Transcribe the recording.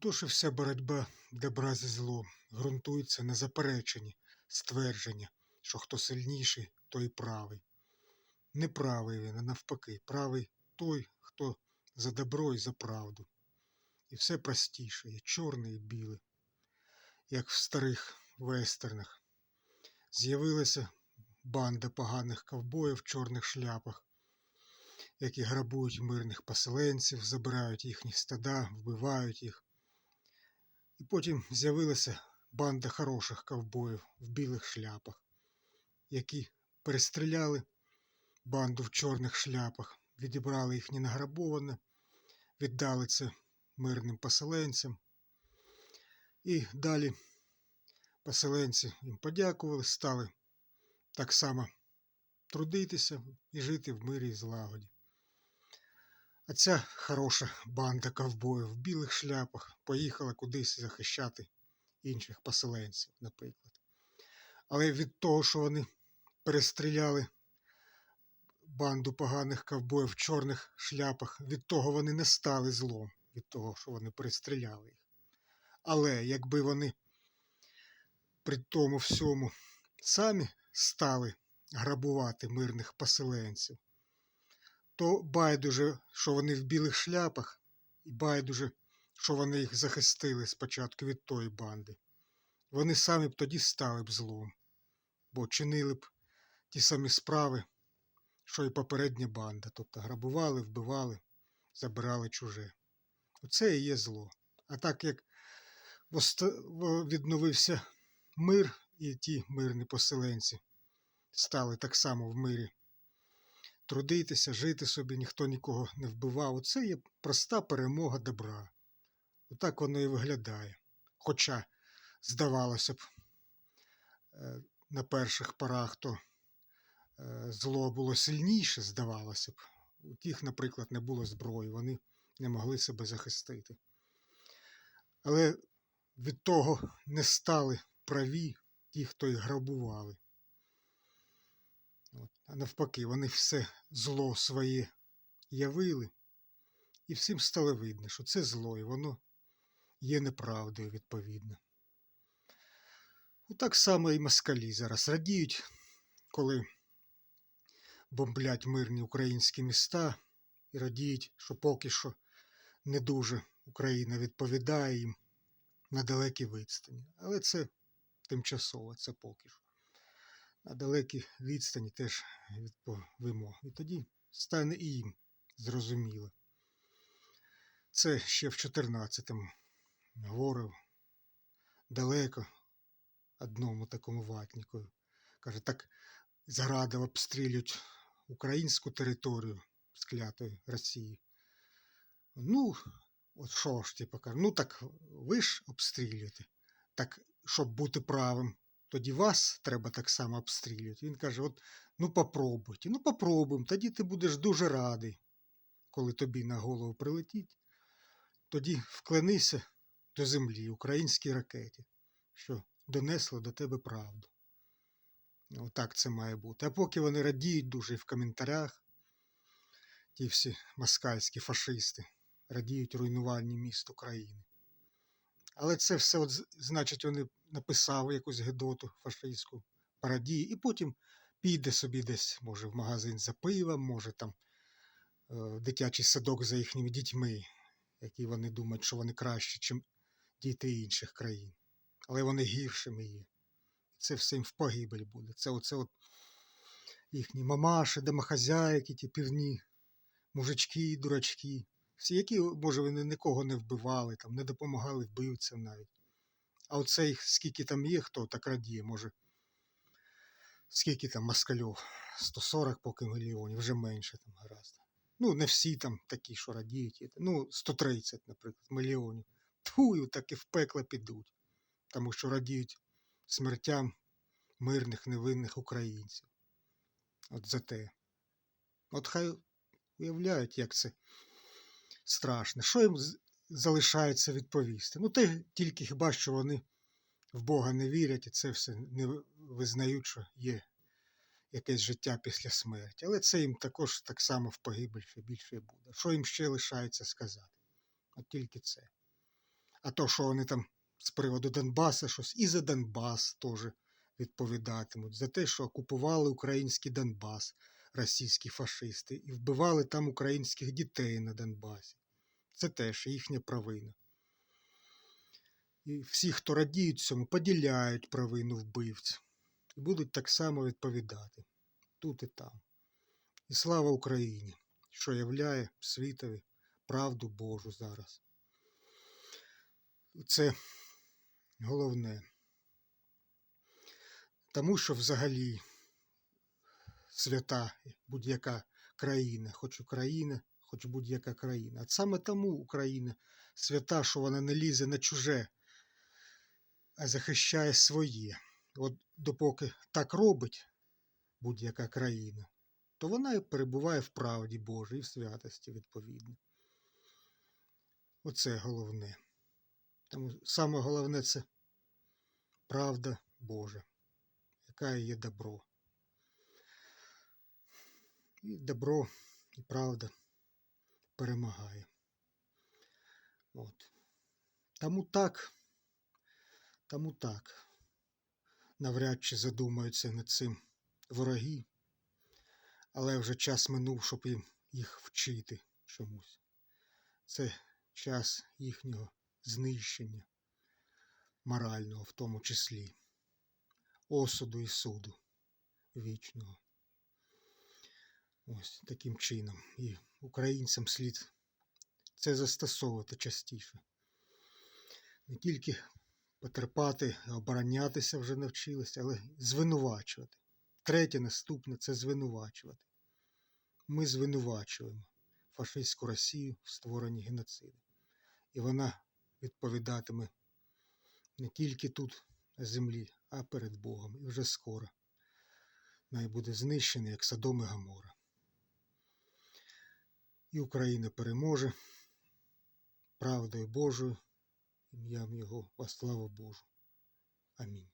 Отож і вся боротьба добра зі злом ґрунтується на запереченні ствердження, що хто сильніший, той правий. Не правий він, а навпаки, правий той, хто за добро і за правду. І все простіше, є чорне і біле, як в старих вестернах. З'явилася банда поганих ковбоїв в чорних шляпах, які грабують мирних поселенців, забирають їхні стада, вбивають їх. Потім з'явилася банда хороших ковбоїв в білих шляпах, які перестріляли банду в чорних шляпах, відібрали їхнє награбоване, віддали це мирним поселенцям. І далі поселенці їм подякували, стали так само трудитися і жити в мирі і злагоді. А ця хороша банда ковбоїв в білих шляпах поїхала кудись захищати інших поселенців, наприклад. Але від того, що вони перестріляли банду поганих ковбоїв в чорних шляпах, від того вони не стали злом, від того, що вони перестріляли їх. Але якби вони при тому всьому самі стали грабувати мирних поселенців, то байдуже, що вони в білих шляпах, і байдуже, що вони їх захистили спочатку від тої банди. Вони самі б тоді стали б злом, бо чинили б ті самі справи, що і попередня банда, тобто грабували, вбивали, забирали чуже. Оце і є зло. А так як відновився мир, і ті мирні поселенці стали так само в мирі трудитися, жити собі, ніхто нікого не вбивав. Оце є проста перемога добра. Отак воно і виглядає. Хоча, здавалося б, е, на перших порах то е, зло було сильніше, здавалося б. У тих, наприклад, не було зброї, вони не могли себе захистити. Але від того не стали праві ті, хто їх грабували. Навпаки, вони все зло своє явили, і всім стало видно, що це зло, і воно є неправдою відповідно. Так само і москалі зараз радіють, коли бомблять мирні українські міста, і радіють, що поки що не дуже Україна відповідає їм на далекій відстані. Але це тимчасово, це поки що. На далекій відстані теж відповімо. І тоді стане і їм зрозуміло. Це ще в 14-му говорив далеко одному такому ватніку. Каже, так зградив обстрілюють українську територію з Росії. Ну, от що ж, типу, каже, ну так ви ж обстрілюєте. Так, щоб бути правим, тоді вас треба так само обстрілювати. Він каже: от, ну попробуйте, ну попробуємо, тоді ти будеш дуже радий, коли тобі на голову прилетить. Тоді вклонися до землі українській ракеті, що донесли до тебе правду. Отак це має бути. А поки вони радіють дуже в коментарях, ті всі москальські фашисти радіють руйнуванню міст України. Але це все, от, значить, вони написали якусь гедоту фашистську, парадії, і потім піде собі десь, може, в магазин за пивом, може там е, дитячий садок за їхніми дітьми, які вони думають, що вони кращі, ніж діти інших країн. Але вони гіршими є. Це все їм в погибель буде. Це оце от їхні мамаші, домохазяйки, ті півні, мужички, дурачки. Які, може, вони нікого не вбивали, там, не допомагали вбивцям навіть. А оце їх скільки там є, хто так радіє, може. Скільки там москальов? 140 поки мільйонів, вже менше там гаразд. Ну, не всі там такі, що радіють. Ну, 130, наприклад, мільйонів. Тую, так і в пекло підуть. Тому що радіють смертям мирних невинних українців. От за те. От хай уявляють, як це страшно. Що їм залишається відповісти? Ну, те тільки хіба що вони в Бога не вірять і це все не визнають, що є якесь життя після смерті. Але це їм також так само в погибель більше буде. Що їм ще лишається сказати? От тільки це. А то, що вони там з приводу Донбаса щось, і за Донбас теж відповідатимуть, за те, що окупували український Донбас, російські фашисти, і вбивали там українських дітей на Донбасі. Це теж їхня провина. І всі, хто радіють цьому, поділяють провину вбивць і будуть так само відповідати тут і там. І слава Україні, що являє світові правду Божу зараз. Це головне. Тому що взагалі свята будь-яка країна, хоч Україна, хоч будь-яка країна. А саме тому Україна свята, що вона не лізе на чуже, а захищає своє. От допоки так робить будь-яка країна, то вона і перебуває в правді Божій і в святості відповідно. Оце головне. Тому саме головне це правда Божа, яка є добро. І добро і правда перемагає. От. Тому так, тому так. Навряд чи задумаються над цим вороги, але вже час минув, щоб їм їх вчити чомусь. Це час їхнього знищення, морального в тому числі, осуду і суду вічного. Ось таким чином. І українцям слід це застосовувати частіше. Не тільки потерпати, оборонятися вже навчилися, але звинувачувати. Третє наступне це звинувачувати. Ми звинувачуємо фашистську Росію в створенні геноциду. І вона відповідатиме не тільки тут, на землі, а перед Богом. І вже скоро най буде знищений, як Содом і Гамора. І Україна переможе правдою Божою, ім'ям Його во славу Божу. Амінь.